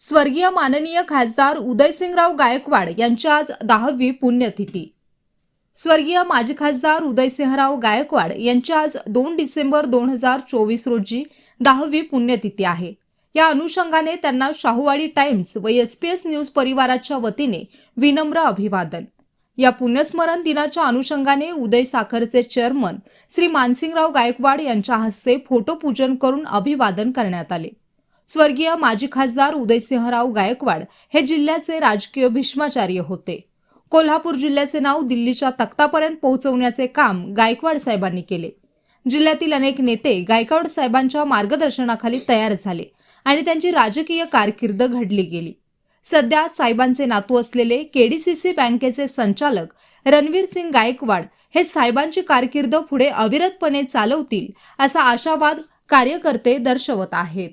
स्वर्गीय माननीय खासदार उदयसिंगराव गायकवाड यांची आज दहावी पुण्यतिथी. स्वर्गीय माजी खासदार उदयसिंहराव गायकवाड यांची आज दोन डिसेंबर दोन हजार चोवीस रोजी दहावी पुण्यतिथी आहे. या अनुषंगाने त्यांना शाहूवाडी टाइम्स व एस पी एस न्यूज परिवाराच्या वतीने विनम्र अभिवादन. या पुण्यस्मरण दिनाच्या अनुषंगाने उदय साखरचे चेअरमन श्री मानसिंगराव गायकवाड यांच्या हस्ते फोटोपूजन करून अभिवादन करण्यात आले. स्वर्गीय माजी खासदार उदयसिंहराव गायकवाड हे जिल्ह्याचे राजकीय भीष्माचार्य होते. कोल्हापूर जिल्ह्याचे नाव दिल्लीच्या तख्तापर्यंत पोहोचवण्याचे काम गायकवाड साहेबांनी केले. जिल्ह्यातील अनेक नेते गायकवाड साहेबांच्या मार्गदर्शनाखाली तयार झाले आणि त्यांची राजकीय कारकीर्द घडली गेली. सध्या साहेबांचे नातू असलेले केडीसीसी बँकेचे संचालक रणवीर सिंग गायकवाड हे साहेबांची कारकीर्द पुढे अविरतपणे चालवतील असा आशावाद कार्यकर्ते दर्शवत आहेत.